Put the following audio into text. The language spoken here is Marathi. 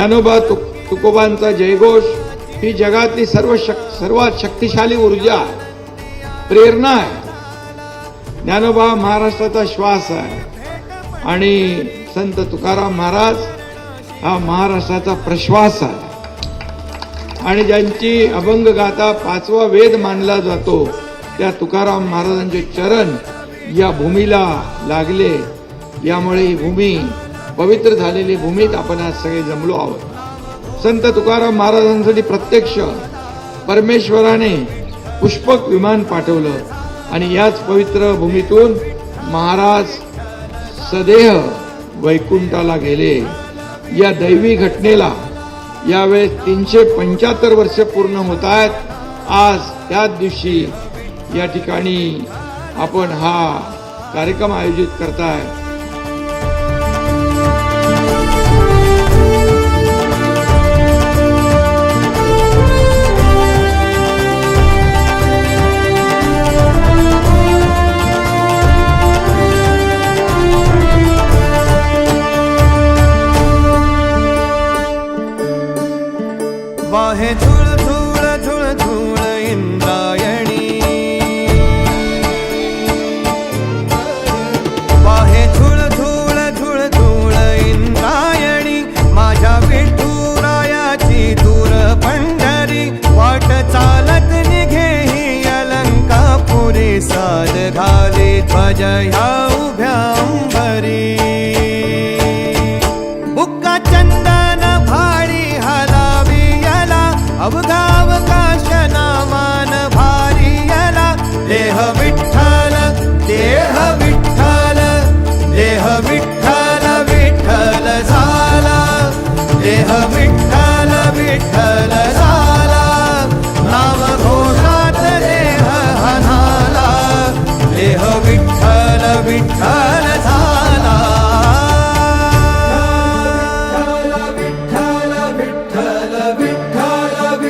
ज्ञानोबा तुक तुकोबांचा जयघोष ही जगातली सर्व शक सर्वात शक्तिशाली ऊर्जा प्रेरणा आहे. ज्ञानोबा महाराष्ट्राचा श्वास आहे. आणि संत तुकाराम महाराज हा महाराष्ट्राचा प्रश्वास आहे. आणि ज्यांची अभंग गाता पाचवा वेद मानला जातो त्या तुकाराम महाराजांचे चरण या भूमीला लागले. यामुळे ही भूमी पवित्र झालेली भूमीत आपण आज सगळे जमलो आहोत. संत तुकाराम महाराजांसाठी प्रत्यक्ष परमेश्वराने पुष्पक विमान पाठवलं आणि याच पवित्र भूमीतून महाराज सदेह वैकुंठाला गेले. या दैवी घटनेला यावेळेस तीनशे पंच्याहत्तर वर्ष पूर्ण होत आहेत. आज त्याच दिवशी या ठिकाणी आपण हा कार्यक्रम आयोजित करताय. वाहे झुळ झुळ झुळ झुळ इंद्राय